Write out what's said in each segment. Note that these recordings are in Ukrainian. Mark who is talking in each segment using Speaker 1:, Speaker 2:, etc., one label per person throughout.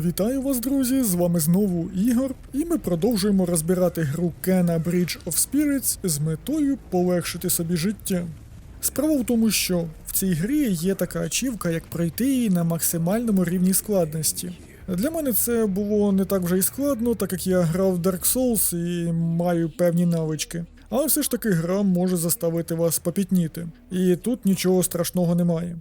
Speaker 1: Вітаю вас, друзі! З вами знову Ігор, і ми продовжуємо розбирати гру Kena Bridge of Spirits з метою полегшити собі життя. Справа в тому, що в цій грі є така ачівка, як пройти її на максимальному рівні складності. Для мене це було не так вже й складно, так як я грав в Dark Souls і маю певні навички. Але все ж таки гра може заставити вас попітніти, і тут нічого страшного немає.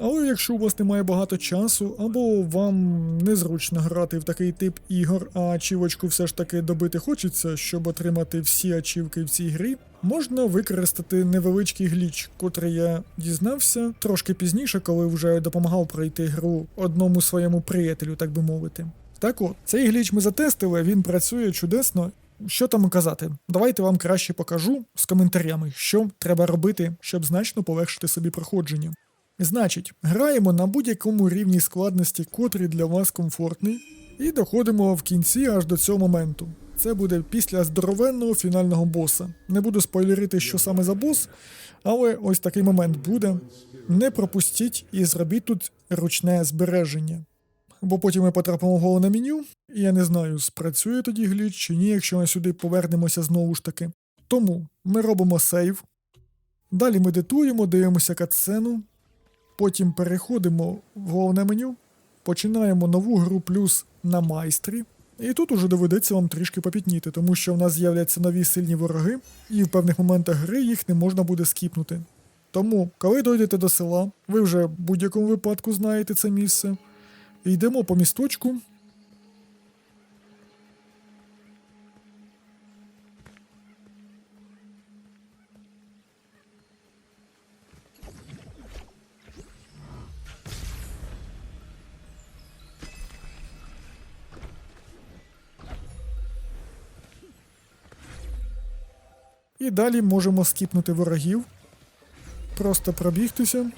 Speaker 1: Але якщо у вас немає багато часу, або вам незручно грати в такий тип ігор, а ачівочку все ж таки добити хочеться, щоб отримати всі ачівки в цій грі, можна використати невеличкий гліч, котрий я дізнався трошки пізніше, коли вже допомагав пройти гру одному своєму приятелю, так би мовити. Так от, цей гліч ми затестили, він працює чудесно. Що там казати? Давайте вам краще покажу з коментарями, що треба робити, щоб значно полегшити собі проходження. Значить, граємо на будь-якому рівні складності, котрий для вас комфортний, і доходимо в кінці аж до цього моменту. Це буде після здоровенного фінального боса. Не буду спойлерити, що саме за бос, але ось такий момент буде. Не пропустіть і зробіть тут ручне збереження. Бо потім ми потрапимо в головне меню, і я не знаю, спрацює тоді гліч чи ні, якщо ми сюди повернемося знову ж таки. Тому ми робимо сейв. Далі медитуємо, дивимося катсцену, Потім переходимо в головне меню, починаємо нову гру плюс на майстрі. І тут уже доведеться вам трішки попітніти, тому що в нас з'являться нові сильні вороги, і в певних моментах гри їх не можна буде скіпнути. Тому, коли дойдете до села, ви вже в будь-якому випадку знаєте це місце. Йдемо по місточку. І далі можемо скіпнути ворогів. Просто пробігтися.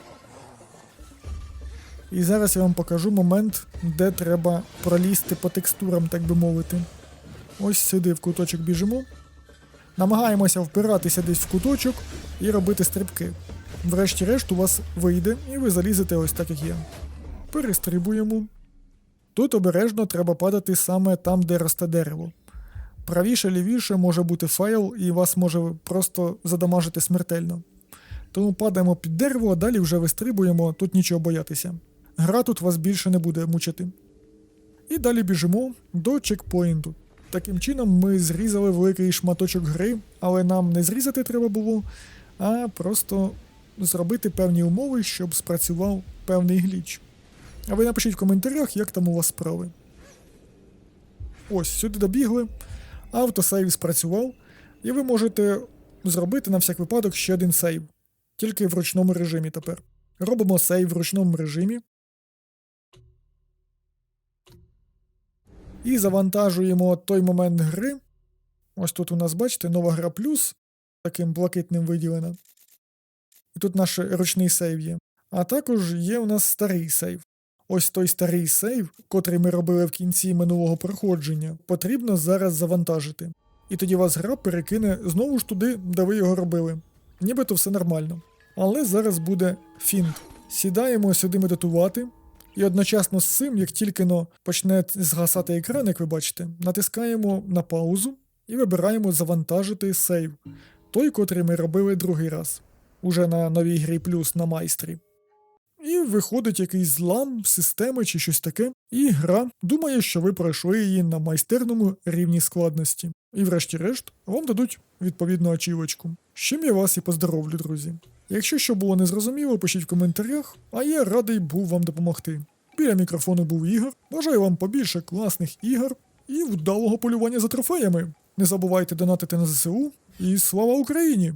Speaker 1: І зараз я вам покажу момент, де треба пролізти по текстурам, так би мовити. Ось сюди в куточок біжимо. Намагаємося впиратися десь в куточок і робити стрибки. Врешті-решт у вас вийде, і ви залізете ось так, як є. Перестрибуємо. Тут обережно треба падати саме там, де росте дерево. Правіше, лівіше може бути файл, і вас може просто задамажити смертельно. Тому падаємо під дерево, а далі вже вистрибуємо, тут нічого боятися. Гра тут вас більше не буде мучити. І далі біжимо до чекпоінту. Таким чином ми зрізали великий шматочок гри, але нам не зрізати треба було, а просто зробити певні умови, щоб спрацював певний гліч. А ви напишіть в коментарях, як там у вас справи. Ось, сюди добігли автосейв спрацював, і ви можете зробити на всяк випадок ще один сейв, тільки в ручному режимі тепер. Робимо сейв в ручному режимі. І завантажуємо той момент гри. Ось тут у нас, бачите, нова гра плюс, таким блакитним виділена. І тут наш ручний сейв є. А також є у нас старий сейв. Ось той старий сейв, котрий ми робили в кінці минулого проходження, потрібно зараз завантажити. І тоді вас гра перекине знову ж туди, де ви його робили. Нібито все нормально. Але зараз буде фінт. Сідаємо сюди медитувати, і одночасно з цим, як тільки но почне згасати екран, як ви бачите, натискаємо на паузу і вибираємо завантажити сейв, той, котрий ми робили другий раз, уже на новій грі плюс на майстрі. І виходить якийсь злам системи чи щось таке, і гра думає, що ви пройшли її на майстерному рівні складності. І врешті-решт вам дадуть відповідну ачівочку. З чим я вас і поздоровлю, друзі. Якщо що було незрозуміло, пишіть в коментарях, а я радий був вам допомогти. Біля мікрофону був Ігор. Бажаю вам побільше класних ігор і вдалого полювання за трофеями. Не забувайте донатити на ЗСУ і слава Україні!